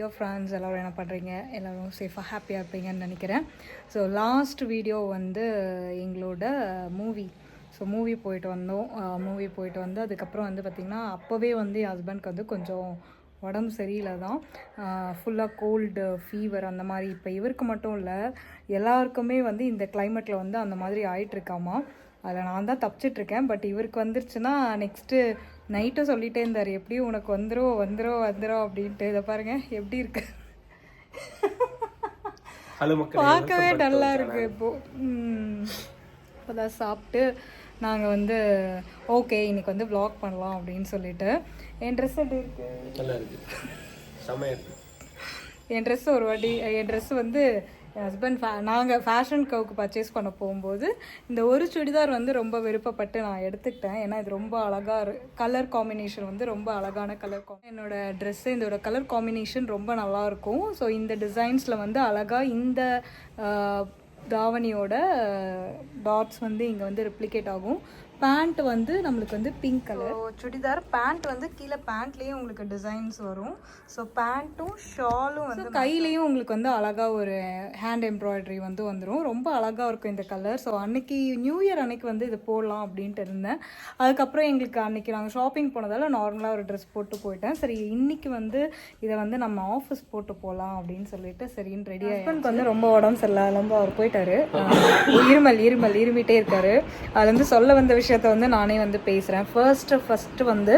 Dear friends எல்லோரும் என்ன பண்ணுறீங்க எல்லோரும் சேஃபாக ஹாப்பியாக இருப்பீங்கன்னு நினைக்கிறேன். ஸோ லாஸ்ட் வீடியோ வந்து எங்களோட மூவி ஸோ மூவி போயிட்டு வந்தோம். மூவி போயிட்டு வந்து அதுக்கப்புறம் வந்து பார்த்திங்கன்னா அப்போவே வந்து என் ஹஸ்பண்ட்க்கு வந்து கொஞ்சம் உடம்பு சரியில்லை தான். ஃபுல்லாக கோல்டு ஃபீவர் அந்த மாதிரி இப்போ இவருக்கு மட்டும் இல்லை எல்லாருக்குமே வந்து இந்த கிளைமேட்டில் வந்து அந்த மாதிரி ஆயிட்டிருக்காமா அதில் நான் தான் தப்பிச்சிட்ருக்கேன் பட் இவருக்கு வந்துருச்சுன்னா நெக்ஸ்ட்டு நைட்டும் சொல்லிட்டே இருந்தார். எப்படியும் உனக்கு வந்துடும் வந்துடும் வந்துடும் அப்படின்ட்டு. இதை பாருங்க எப்படி இருக்கு? பார்க்கவே நல்லா இருக்கு இப்போ. இப்போதான் சாப்பிட்டு நாங்கள் வந்து ஓகே இன்னைக்கு வந்து vlog பண்ணலாம் அப்படின்னு சொல்லிட்டு. என் ட்ரெஸ் எப்படி இருக்கு? நல்லா இருக்கு. செமையா இருக்கு. என் ட்ரெஸ் ஒரு வாட்டி என் ட்ரெஸ் வந்து என் ஹஸ்பண்ட் ஃபே நாங்கள் ஃபேஷன் கவுக்கு பர்ச்சேஸ் பண்ண போகும்போது இந்த ஒரு சுடிதார் வந்து ரொம்ப விருப்பப்பட்டு நான் எடுத்துக்கிட்டேன். ஏன்னா இது ரொம்ப அழகாக கலர் காம்பினேஷன் வந்து ரொம்ப அழகான கலர் என்னோட ட்ரெஸ்ஸு இதோட கலர் காம்பினேஷன் ரொம்ப நல்லாயிருக்கும் ஸோ இந்த டிசைன்ஸில் வந்து அழகாக இந்த தாவணியோட டாட்ஸ் வந்து இங்கே வந்து ரெப்ளிகேட் ஆகும். பேண்ட் வந்து நம்மளுக்கு வந்து பிங்க் கலர் சுடிதார் பேண்ட் வந்து கீழே பேண்ட்லேயும் உங்களுக்கு டிசைன்ஸ் வரும். ஸோ பேண்ட்டும் ஷாலும் வந்து கையிலையும் உங்களுக்கு வந்து அழகாக ஒரு ஹேண்ட் எம்ப்ராய்டரி வந்து வந்துடும் ரொம்ப அழகாக இருக்கும் இந்த கலர் ஸோ அன்னைக்கு நியூ இயர் அன்னைக்கு வந்து இது போடலாம் அப்படின்ட்டு இருந்தேன். அதுக்கப்புறம் எங்களுக்கு அன்னைக்கு நாங்கள் ஷாப்பிங் போனதால் நார்மலாக ஒரு ட்ரெஸ் போட்டு போயிட்டேன். சரி இன்னைக்கு வந்து இதை வந்து நம்ம ஆஃபீஸ் போட்டு போகலாம் அப்படின்னு சொல்லிட்டு சரின்னு ரெடி ஹஸ்பண்ட்க்கு வந்து ரொம்ப உடம்பு சரியில்லை. ரொம்ப அவர் போயிட்டாரு இருமல் இருமல் இருமிட்டே இருக்காரு. அது வந்து சொல்ல வந்த விஷயத்த வந்து நானே வந்து பேசுகிறேன் ஃபர்ஸ்ட் ஃபஸ்ட்டு வந்து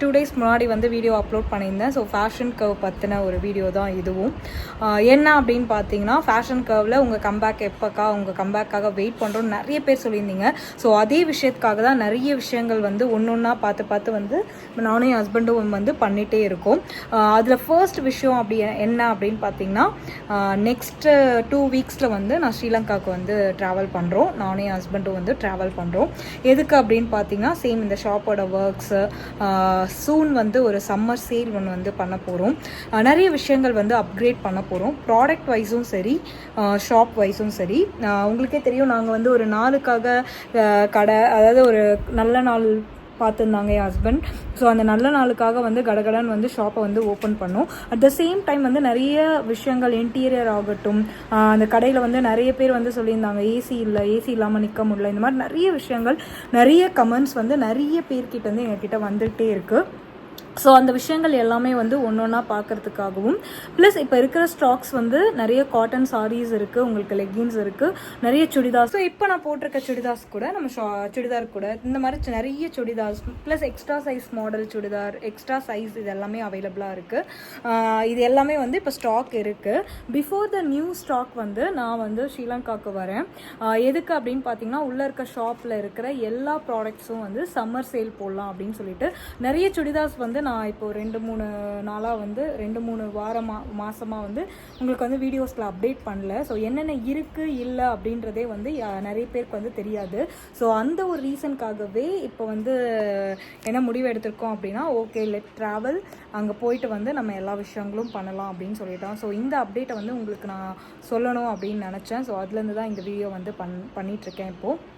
டூ டேஸ் முன்னாடி வந்து வீடியோ அப்லோட் பண்ணியிருந்தேன். ஸோ ஃபேஷன் கர்வ் பற்றின ஒரு வீடியோ தான் இதுவும். என்ன அப்படின்னு பார்த்தீங்கன்னா ஃபேஷன் கர்வில் உங்கள் கம்பேக் எப்போக்கா உங்கள் கம்பேக்காக வெயிட் பண்ணுறோம்னு நிறைய பேர் சொல்லியிருந்தீங்க. ஸோ அதே விஷயத்துக்காக தான் நிறைய விஷயங்கள் வந்து ஒன்று ஒன்றா பார்த்து பார்த்து வந்து நானும் என் ஹஸ்பண்டும் வந்து பண்ணிகிட்டே இருக்கோம். அதில் ஃபர்ஸ்ட் விஷயம் அப்படி என்ன அப்படின்னு பார்த்தீங்கன்னா நெக்ஸ்ட்டு டூ வீக்ஸில் வந்து நான் ஸ்ரீலங்காவுக்கு வந்து ட்ராவல் பண்ணுறோம் நானும் என் ஹஸ்பண்டும் வந்து ட்ராவல் பண்ணுறோம் எதுக்கு அப்படின்னு பார்த்தீங்கன்னா சேம் இந்த ஷாப்போட ஒர்க்ஸு சூன் வந்து ஒரு சம்மர் சேல் ஒன்று வந்து பண்ண போகிறோம் நிறைய விஷயங்கள் வந்து அப்கிரேட் பண்ண போகிறோம் ப்ராடக்ட் வைஸும் சரி ஷாப் வைஸும் சரி. உங்களுக்கே தெரியும் நாங்கள் வந்து ஒரு நாளுக்காக கடை அதாவது ஒரு நல்ல நாள் பார்த்துருந்தாங்க என் ஹஸ்பண்ட் ஸோ அந்த நல்ல நாளுக்காக வந்து கடகடன் வந்து ஷாப்பை வந்து ஓப்பன் பண்ணோம். அட் த சேம் டைம் வந்து நிறைய விஷயங்கள் இன்டீரியர் ஆகட்டும் அந்த கடையில் வந்து நிறைய பேர் வந்து சொல்லியிருந்தாங்க ஏசி இல்லை ஏசி இல்லாமல் நிற்க முடியல இந்த மாதிரி நிறைய விஷயங்கள் நிறைய கமெண்ட்ஸ் வந்து நிறைய பேர்கிட்ட வந்து எங்ககிட்ட வந்துகிட்டே இருக்குது ஸோ அந்த விஷயங்கள் எல்லாமே வந்து ஒன்று ஒன்றா பார்க்கறதுக்காகவும். ப்ளஸ் இப்போ இருக்கிற ஸ்டாக்ஸ் வந்து நிறைய காட்டன் சாரீஸ் இருக்குது உங்களுக்கு லெகின்ஸ் இருக்குது நிறைய சுடிதார்ஸ். ஸோ இப்போ நான் போட்டிருக்க சுடிதார்ஸ் கூட நம்ம ஷா சுடிதார் கூட இந்த மாதிரி நிறைய churidars plus extra size model churidar extra size இது எல்லாமே அவைலபிளாக இருக்குது இது எல்லாமே வந்து இப்போ ஸ்டாக் இருக்குது பிஃபோர் த நியூ ஸ்டாக் வந்து நான் வந்து ஸ்ரீலங்காவுக்கு வரேன். எதுக்கு அப்படின்னு பார்த்தீங்கன்னா உள்ளே இருக்க ஷாப்பில் இருக்கிற எல்லா ப்ராடக்ட்ஸும் வந்து சம்மர் சேல் போடலாம் அப்படின்னு சொல்லிட்டு நிறைய சுடிதார்ஸ் வந்து நான் இப்போ ரெண்டு மூணு நாளாக வந்து ரெண்டு மூணு வாரமாக மாதமாக வந்து உங்களுக்கு வந்து வீடியோஸில் அப்டேட் பண்ணல. ஸோ என்னென்ன இருக்குது இல்லை அப்படின்றதே வந்து யா- நிறைய பேருக்கு வந்து தெரியாது. ஸோ அந்த ஒரு ரீசனுக்காகவே இப்போ வந்து என்ன முடிவு எடுத்திருக்கோம் அப்படின்னா ஓகே லெட் ட்ராவல் அங்கே போயிட்டு வந்து நம்ம எல்லா விஷயங்களும் பண்ணலாம் அப்படின்னு சொல்லிட்டோம். ஸோ இந்த அப்டேட்டை வந்து உங்களுக்கு நான் சொல்லணும் அப்படின்னு நினச்சேன். ஸோ அதுலேருந்து தான் இந்த வீடியோ வந்து பண் பண்ணிகிட்ருக்கேன் இப்போது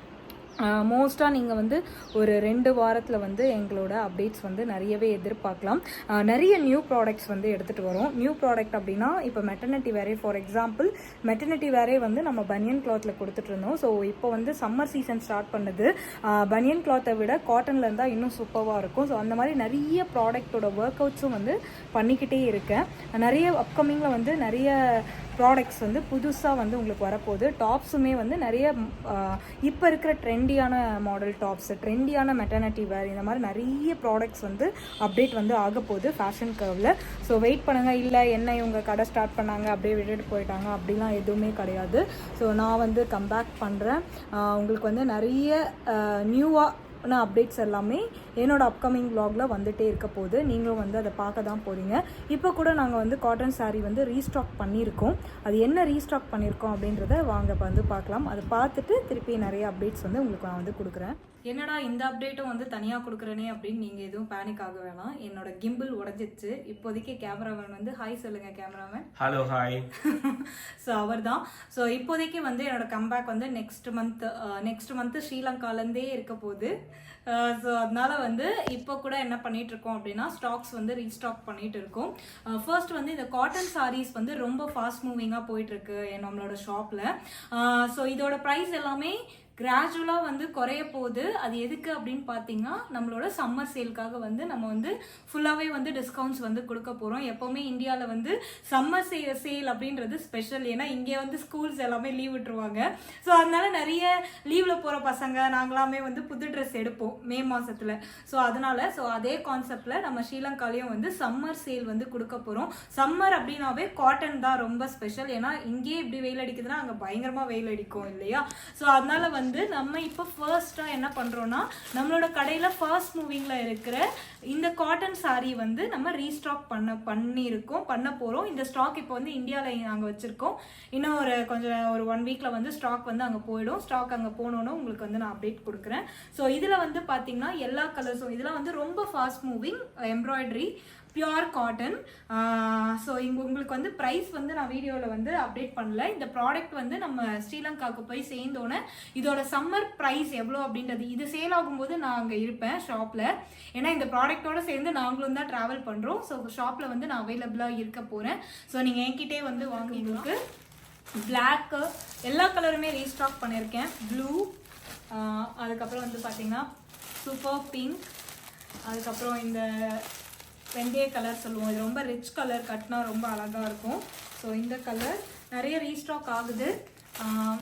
மோஸ்ட்டாக நீங்கள் வந்து ஒரு ரெண்டு வாரத்தில் வந்து எங்களோட அப்டேட்ஸ் வந்து நிறையவே எதிர்பார்க்கலாம். நிறைய நியூ ப்ராடக்ட்ஸ் வந்து எடுத்துகிட்டு வரோம். நியூ ப்ராடக்ட் அப்படின்னா இப்போ maternity wear for example maternity wear வந்து நம்ம பனியன் கிளாத்தில் கொடுத்துட்டு இருந்தோம். ஸோ இப்போ வந்து சம்மர் சீசன் ஸ்டார்ட் பண்ணுது. பனியன் கிளாத்தை விட காட்டனில் இருந்தால் இன்னும் சூப்பராக இருக்கும். ஸோ அந்த மாதிரி நிறைய ப்ராடக்ட்டோட ஒர்க் அவுட்ஸும் வந்து பண்ணிக்கிட்டே இருக்கேன். நிறைய அப்கமிங்கில் வந்து நிறைய ப்ராடக்ட்ஸ் வந்து புதுசாக வந்து உங்களுக்கு வரப்போகுது. டாப்ஸுமே வந்து நிறைய இப்போ இருக்கிற ட்ரெண்டியான மாடல் டாப்ஸ் ட்ரெண்டியான மெட்டர்னிட்டி வேர் இந்த மாதிரி நிறைய ப்ராடக்ட்ஸ் வந்து அப்டேட் வந்து ஆக போகுது ஃபேஷன் கர்வில் ஸோ வெயிட் பண்ணுங்கள் இல்லை என்ன இவங்க கடை ஸ்டார்ட் பண்ணாங்க அப்படியே விட்டுட்டு போயிட்டாங்க அப்படிலாம் எதுவுமே கிடையாது. ஸோ நான் வந்து கம்பேக் பண்ணுறேன் உங்களுக்கு வந்து நிறைய நியூவான அப்டேட்ஸ் எல்லாமே என்னோட அப்கமிங் vlogல வந்துட்டே இருக்க போகுது நீங்களும் வந்து அதை பார்க்க தான் போகிறீங்க இப்போ கூட நாங்கள் வந்து காட்டன் saree வந்து ரீஸ்டாக் பண்ணியிருக்கோம். அது என்ன ரீஸ்டாக் பண்ணியிருக்கோம் அப்படின்றத வாங்க இப்ப வந்து பார்க்கலாம். அதை பார்த்துட்டு திருப்பி நிறைய அப்டேட்ஸ் வந்து உங்களுக்கு நான் வந்து கொடுக்குறேன். என்னடா இந்த அப்டேட்டும் வந்து தனியாக கொடுக்குறேனே அப்படின்னு நீங்கள் எதுவும் பேனிக் ஆக வேணாம். என்னோட கிம்பிள் உடஞ்சிச்சு இப்போதைக்கு கேமராமேன் வந்து ஹாய் சொல்லுங்கள் கேமராமேன் ஹலோ ஹாய் ஸோ அவர் தான் ஸோ இப்போதைக்கு வந்து என்னோட கம்பேக் வந்து நெக்ஸ்ட் மந்த் நெக்ஸ்ட் மந்த் ஸ்ரீலங்காலேருந்தே இருக்க போகுது. ஸோ அதனால வந்து இப்போ கூட என்ன பண்ணிட்டு இருக்கோம் அப்படின்னா ஸ்டாக்ஸ் வந்து ரீஸ்டாக் பண்ணிட்டு இருக்கோம் ஃபர்ஸ்ட் வந்து இந்த காட்டன் சாரீஸ் வந்து ரொம்ப ஃபாஸ்ட் மூவிங்காக போயிட்டு இருக்கு நம்மளோட ஷாப்ல ஸோ இதோட ப்ரைஸ் எல்லாமே கிராஜுவலாக வந்து குறைய போகுது. அது எதுக்கு அப்படின்னு பார்த்தீங்கன்னா நம்மளோட சம்மர் சேலுக்காக வந்து நம்ம வந்து ஃபுல்லாகவே வந்து டிஸ்கவுண்ட்ஸ் வந்து கொடுக்க போகிறோம் எப்போவுமே இந்தியாவில் வந்து சம்மர் சே சேல் அப்படின்றது ஸ்பெஷல் ஏன்னா இங்கே வந்து ஸ்கூல்ஸ் எல்லாமே லீவ் விட்டுருவாங்க. ஸோ அதனால நிறைய லீவில் போகிற பசங்க நாங்களாமே வந்து புது ட்ரெஸ் எடுப்போம் மே மாதத்தில் ஸோ அதனால ஸோ அதே கான்செப்டில் நம்ம ஸ்ரீலங்காலையும் வந்து சம்மர் சேல் வந்து கொடுக்க போகிறோம் சம்மர் அப்படின்னாவே காட்டன் தான் ரொம்ப ஸ்பெஷல் ஏன்னா இங்கேயே இப்படி வெயில் அடிக்குதுன்னா அங்கே பயங்கரமாக வெயில் அடிக்கும் இல்லையா? ஸோ அதனால வந்து வந்து நம்ம இப்போ ஃபர்ஸ்ட்டாக என்ன பண்ணுறோன்னா நம்மளோட கடையில் ஃபர்ஸ்ட் மூவிங்கில் இருக்கிற இந்த காட்டன் சாரீ வந்து நம்ம ரீஸ்டாக் பண்ண பண்ணியிருக்கோம் பண்ண போகிறோம் இந்த ஸ்டாக் இப்போ வந்து இந்தியாவில் நாங்கள் வச்சுருக்கோம். இன்னும் ஒரு கொஞ்சம் ஒரு ஒன் வீக்கில் வந்து ஸ்டாக் வந்து அங்கே போயிடும். ஸ்டாக் அங்கே போனோன்னு உங்களுக்கு வந்து நான் அப்டேட் கொடுக்குறேன். ஸோ இதில் வந்து பார்த்தீங்கன்னா எல்லா கலர்ஸும் இதெல்லாம் வந்து ரொம்ப fast moving embroidery pure cotton so இங்கே உங்களுக்கு வந்து ப்ரைஸ் வந்து நான் வீடியோவில் வந்து அப்டேட் பண்ணல. இந்த ப்ராடக்ட் வந்து நம்ம ஸ்ரீலங்காவுக்கு போய் சேர்ந்தோன்னே இதோட சம்மர் ப்ரைஸ் எவ்வளோ அப்படின்றது இது சேல் ஆகும்போது நான் அங்கே இருப்பேன் ஷாப்பில் ஏன்னா இந்த ப்ராடக்ட்டோட சேர்ந்து நாங்களும் தான் ட்ராவல் பண்ணுறோம் ஸோ ஷாப்பில் வந்து நான் அவைலபிளாக இருக்க போகிறேன் ஸோ நீங்கள் என்கிட்டே வந்து வாங்கி உங்களுக்கு. பிளாக்கு எல்லா கலருமே ரீஸ்டாக் பண்ணியிருக்கேன் ப்ளூ uh, அதுக்கப்புறம் வந்து பார்த்தீங்கன்னா சூப்பர் பிங்க் அதுக்கப்புறம் இந்த வெந்தய கலர் சொல்லுவோம். இது ரொம்ப ரிச் கலர் கட்டினா ரொம்ப அழகாக இருக்கும். ஸோ இந்த கலர் நிறைய ரீஸ்டாக் ஆகுது.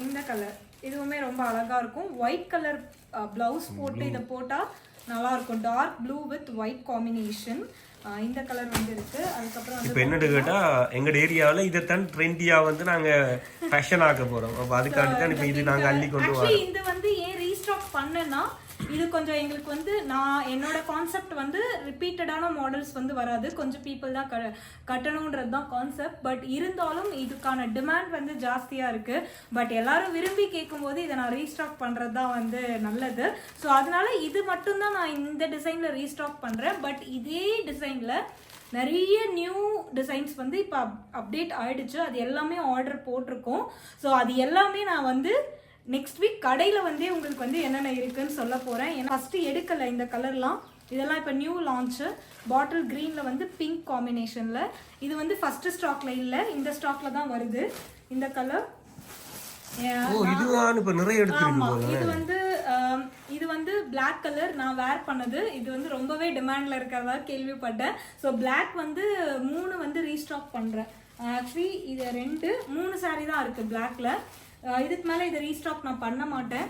இந்த கலர் இதுவுமே ரொம்ப அழகாக இருக்கும். ஒயிட் கலர் ப்ளவுஸ் போட்டு இதை போட்டால் நல்லா இருக்கும். Dark blue with white combination இந்த கலர் வந்து இருக்கு அதுக்கப்புறம் வந்து இப்போ என்னன்னு கேட்டா எங்க ஏரியாவுல இதைத்தான் ட்ரெண்டியா வந்து நாங்க ஃபேஷன் ஆக்க போறோம். அப்ப அதுக்காண்டி தான் இப்போ இது நாங்க அள்ளி கொண்டு வரோம். இது வந்து ஏன் ரீஸ்டாக் பண்ணேன்னா இது கொஞ்சம் எங்களுக்கு வந்து நான் என்னோட கான்செப்ட் வந்து ரிப்பீட்டடான மாடல்ஸ் வந்து வராது. கொஞ்சம் பீப்புள் தான் க கட்டணுன்றது தான் கான்செப்ட் பட் இருந்தாலும் இதுக்கான டிமாண்ட் வந்து ஜாஸ்தியாக இருக்குது பட் எல்லாரும் விரும்பி கேட்கும்போது இதை நான் ரீஸ்டாக் பண்ணுறது தான் வந்து நல்லது. ஸோ அதனால இது மட்டும்தான் நான் இந்த டிசைனில் ரீஸ்டாக் பண்ணுறேன் பட் இதே டிசைனில் நிறைய நியூ டிசைன்ஸ் வந்து இப்போ அப்டேட் ஆயிடுச்சு. அது எல்லாமே ஆர்டர் போட்டிருக்கோம். ஸோ அது எல்லாமே நான் வந்து நெக்ஸ்ட் வீக் கடையில் வந்தே உங்களுக்கு வந்து என்னென்ன இருக்குன்னு சொல்ல போகிறேன் ஏன்னா ஃபஸ்ட்டு எடுக்கலை இந்த கலர்லாம். இதெல்லாம் இப்போ நியூ லான்ச்சு பாட்டில் க்ரீனில் வந்து பிங்க் காம்பினேஷனில் இது வந்து ஃபஸ்ட்டு ஸ்டாக்ல இல்லை. இந்த ஸ்டாக்ல தான் வருது. இந்த கலர் இது வந்து இது வந்து Black கலர் நான் வேர் பண்ணது. இது வந்து ரொம்பவே டிமாண்ட்ல இருக்கிறதா கேள்விப்பட்டேன். ஸோ Black வந்து மூணு வந்து ரீஸ்டாக் பண்றேன். ஆக்சுவலி இது ரெண்டு மூணு saree தான் இருக்கு அஹ் இதுக்கு மேலே இதை ரீஸ்டாக் நான் பண்ண மாட்டேன்.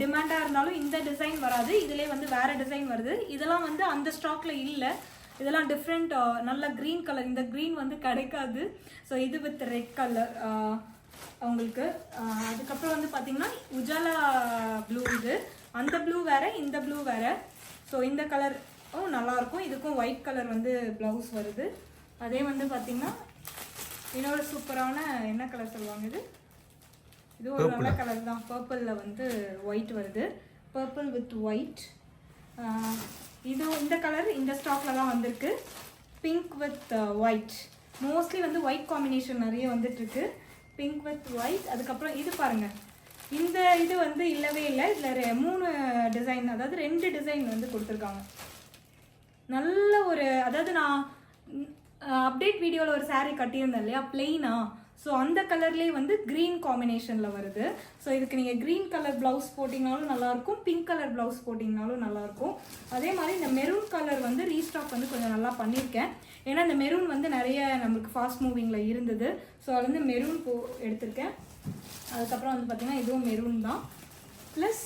டிமாண்டாக இருந்தாலும் இந்த டிசைன் வராது. இதுலேயே வந்து வேறு டிசைன் வருது. இதெல்லாம் வந்து அந்த ஸ்டாக்ல இல்லை. இதெல்லாம் டிஃப்ரெண்ட் நல்ல க்ரீன் கலர் இந்த க்ரீன் வந்து கிடைக்காது. ஸோ இது வித் ரெட் கலர் அவங்களுக்கு அதுக்கப்புறம் வந்து பார்த்தீங்கன்னா உஜாலா ப்ளூ இது. அந்த ப்ளூ வேறு இந்த ப்ளூ வேறு. ஸோ இந்த கலரும் நல்லாயிருக்கும் இதுக்கும் ஒயிட் கலர் வந்து ப்ளவுஸ் வருது. அதே வந்து பார்த்திங்கன்னா இன்னொரு சூப்பரான என்ன கலர் சொல்லுவாங்க இது? இது ஒரு நல்ல கலர் தான். பர்பிளில் வந்து ஒயிட் வருது. பர்பிள் வித் ஒயிட் இது இந்த கலர் இந்த ஸ்டாக்ல தான் வந்திருக்கு. பிங்க் வித் ஒயிட் மோஸ்ட்லி வந்து ஒயிட் காம்பினேஷன் நிறைய வந்துட்டு இருக்கு பிங்க் வித் ஒயிட் அதுக்கப்புறம் இது பாருங்க. இந்த இது வந்து இல்லவே இல்லை. இதில் மூணு டிசைன் அதாவது ரெண்டு டிசைன் வந்து கொடுத்துருக்காங்க. நல்ல ஒரு அதாவது நான் அப்டேட் வீடியோவில் ஒரு saree கட்டியிருந்தேன் இல்லையா? பிளெயினா ஸோ அந்த கலர்லேயே வந்து க்ரீன் காம்பினேஷனில் வருது. ஸோ இதுக்கு நீங்கள் க்ரீன் கலர் ப்ளவுஸ் போட்டிங்கனாலும் நல்லாயிருக்கும் பிங்க் கலர் ப்ளவுஸ் போட்டிங்கனாலும் நல்லாயிருக்கும். அதே மாதிரி இந்த மெரூன் கலர் வந்து ரீஸ்டாக் வந்து கொஞ்சம் நல்லா பண்ணியிருக்கேன். ஏன்னா இந்த மெரூன் வந்து நிறைய நம்மளுக்கு ஃபாஸ்ட் மூவிங்கில் இருந்தது. ஸோ அது வந்து மெரூன் போ எடுத்திருக்கேன். அதுக்கப்புறம் வந்து பார்த்திங்கன்னா இதுவும் மெரூன் தான். ப்ளஸ்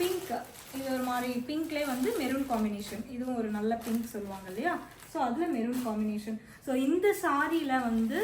பிங்க் இது ஒரு மாதிரி பிங்க்லேயே வந்து மெரூன் காம்பினேஷன் இதுவும் ஒரு நல்ல பிங்க் சொல்லுவாங்க இல்லையா? ஸோ அதில் மெரூன் காம்பினேஷன் ஸோ இந்த சாரியில் வந்து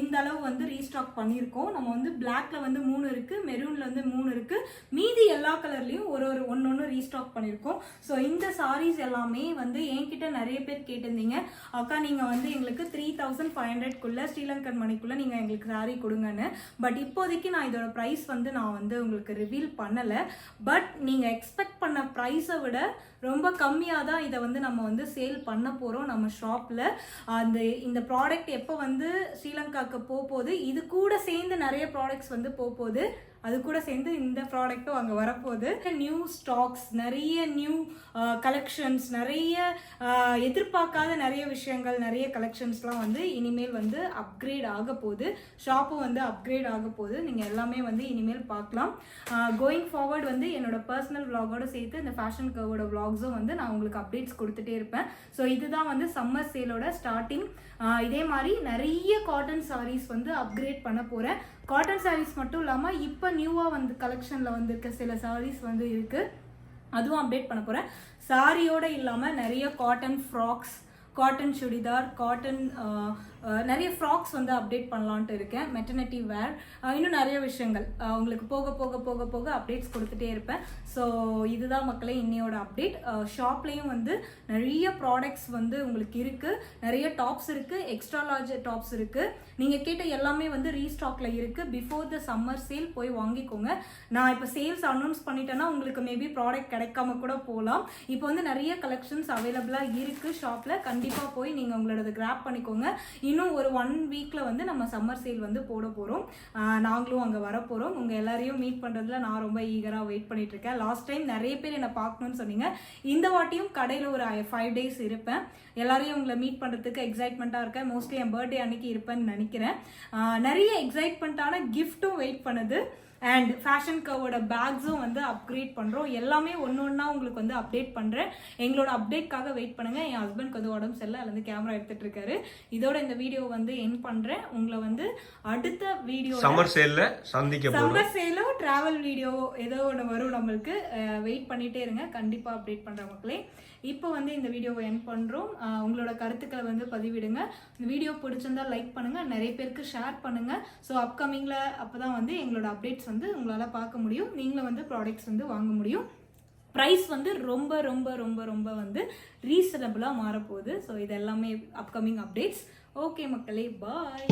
இந்த அளவு வந்து ரீஸ்டாக் பண்ணியிருக்கோம். நம்ம வந்து பிளாக்ல வந்து மூணு இருக்குது மெரூனில் வந்து மூணு இருக்குது மீதி எல்லா கலர்லேயும் ஒரு ஒரு ஒன்று ஒன்று ரீஸ்டாக் பண்ணியிருக்கோம். ஸோ இந்த சாரீஸ் எல்லாமே வந்து என்கிட்ட நிறைய பேர் கேட்டிருந்தீங்க. அக்கா நீங்கள் வந்து எங்களுக்கு த்ரீ தௌசண்ட் ஃபைவ் ஹண்ட்ரட்குள்ளே ஸ்ரீலங்கன் மணிக்குள்ளே நீங்கள் எங்களுக்கு saree கொடுங்கன்னு. பட் இப்போதைக்கு நான் இதோட ப்ரைஸ் வந்து நான் வந்து உங்களுக்கு ரிவீல் பண்ணலை. பட் நீங்கள் எக்ஸ்பெக்ட் பண்ண ப்ரைஸை விட ரொம்ப கம்மியாக தான் இதை வந்து நம்ம வந்து சேல் பண்ண போகிறோம் நம்ம ஷாப்பில் அந்த இந்த ப்ராடக்ட் எப்போ வந்து ஸ்ரீலங்காவுக்கு போக போகுது இது கூட சேர்ந்து நிறைய ப்ராடக்ட்ஸ் வந்து போக போகுது அது கூட சேர்ந்து இந்த ப்ராடக்ட்டும் அங்கே வரப்போகுது. நியூ ஸ்டாக்ஸ் நிறைய நியூ கலெக்ஷன்ஸ் uh, நிறைய uh, எதிர்பார்க்காத நிறைய விஷயங்கள் நிறைய கலெக்ஷன்ஸ்லாம் வந்து இனிமேல் வந்து அப்கிரேட் ஆக போகுது. ஷாப்பும் வந்து அப்கிரேட் ஆக போகுது. நீங்கள் எல்லாமே வந்து இனிமேல் பார்க்கலாம். Uh, கோயிங் ஃபார்வர்ட் வந்து என்னோட பர்சனல் விலாகோடு சேர்த்து இந்த ஃபேஷன் கவோட விலாக்ஸும் வந்து நான் உங்களுக்கு அப்டேட்ஸ் கொடுத்துட்டே இருப்பேன். ஸோ இதுதான் வந்து சம்மர் சேலோட ஸ்டார்டிங் இதே மாதிரி நிறைய காட்டன் சாரீஸ் வந்து அப்கிரேட் பண்ண போகிறேன் காட்டன் சாரீஸ் மட்டும் இல்லாமல் இப்போ நியூவாக வந்து கலெக்ஷனில் வந்திருக்க சில சாரீஸ் வந்து இருக்குது அதுவும் அப்டேட் பண்ண போகிறேன் சாரியோடு இல்லாமல் நிறைய cotton frocks cotton churidar cotton நிறைய ஃப்ராக்ஸ் வந்து அப்டேட் பண்ணலான்ட்டு இருக்கேன். மெட்டர்னிட்டி வேர் இன்னும் நிறைய விஷயங்கள். உங்களுக்கு போக போக போக போக அப்டேட்ஸ் கொடுத்துட்டே இருப்பேன். ஸோ இதுதான் மக்களே இன்னையோட அப்டேட் ஷாப்லேயும் வந்து நிறைய ப்ராடக்ட்ஸ் வந்து உங்களுக்கு இருக்குது நிறைய டாப்ஸ் இருக்குது எக்ஸ்ட்ரா லார்ஜ் டாப்ஸ் இருக்குது நீங்கள் கேட்ட எல்லாமே வந்து ரீஸ்டாக்ல இருக்குது பிஃபோர் த சம்மர் சேல் போய் வாங்கிக்கோங்க. நான் இப்போ சேல்ஸ் அனௌன்ஸ் பண்ணிட்டேன்னா உங்களுக்கு மேபி ப்ராடக்ட் கிடைக்காம கூட போகலாம் இப்போ வந்து நிறைய கலெக்ஷன்ஸ் அவைலபிளாக இருக்குது ஷாப்பில் கண்டிப்பாக போய் நீங்கள் உங்களோட கிராப் பண்ணிக்கோங்க. இன்னும் இன்னும் ஒரு ஒன் வீக்கில் வந்து நம்ம சம்மர் சேல் வந்து போட போகிறோம் நாங்களும் அங்கே வரப்போகிறோம் உங்கள் எல்லாரையும் மீட் பண்ணுறதுல நான் ரொம்ப ஈகராக வெயிட் பண்ணிகிட்ருக்கேன் இருக்கேன் லாஸ்ட் டைம் நிறைய பேர் என்னை பார்க்கணும்னு சொன்னீங்க. இந்த வாட்டியும் கடையில் ஒரு ஃபைவ் டேஸ் இருப்பேன். எல்லாரையும் உங்களை மீட் பண்ணுறதுக்கு எக்ஸைட்மெண்ட்டாக இருக்கேன். மோஸ்ட்லி என் பர்த்டே அன்னைக்கு இருப்பேன்னு நினைக்கிறேன். நிறைய எக்ஸைட்மெண்ட்டான கிஃப்ட்டும் வெயிட் பண்ணுது. அண்ட் ஃபேஷன் கவோட பேக்ஸும் வந்து அப்கிரேட் பண்ணுறோம் எல்லாமே ஒன்று ஒன்றா உங்களுக்கு வந்து அப்டேட் பண்ணுறேன் எங்களோட அப்டேட்காக வெயிட் பண்ணுங்க. என் ஹஸ்பண்ட் வந்து உடம்பு சரியில்லை. அதுல இருந்து கேமரா எடுத்துட்டு இருக்காரு. இதோட இந்த வீடியோ வந்து என் பண்ணுறேன் உங்களை வந்து அடுத்த வீடியோ சம்மர் சேல்ல சந்திக்க சம்மர் சேலோ டிராவல் வீடியோ ஏதோ ஒன்று வரும் நம்மளுக்கு. வெயிட் பண்ணிட்டே இருங்க. கண்டிப்பாக அப்டேட் பண்ணுற மக்களே இப்போ வந்து இந்த வீடியோவை என் பண்ணுறோம் உங்களோட கருத்துக்களை வந்து பதிவிடுங்க. இந்த வீடியோ பிடிச்சிருந்தா லைக் பண்ணுங்கள் நிறைய பேருக்கு ஷேர் பண்ணுங்கள் ஸோ அப்கமிங்கில் அப்போ தான் வந்து எங்களோட அப்டேட்ஸ் வந்து உங்களால் பார்க்க முடியும். நீங்களும் வந்து ப்ராடக்ட்ஸ் வந்து வாங்க முடியும். ப்ரைஸ் வந்து ரொம்ப ரொம்ப ரொம்ப ரொம்ப வந்து ரீசனபிளாக மாறப்போகுது. ஸோ இது எல்லாமே அப்கமிங் அப்டேட்ஸ் ஓகே மக்களே பாய்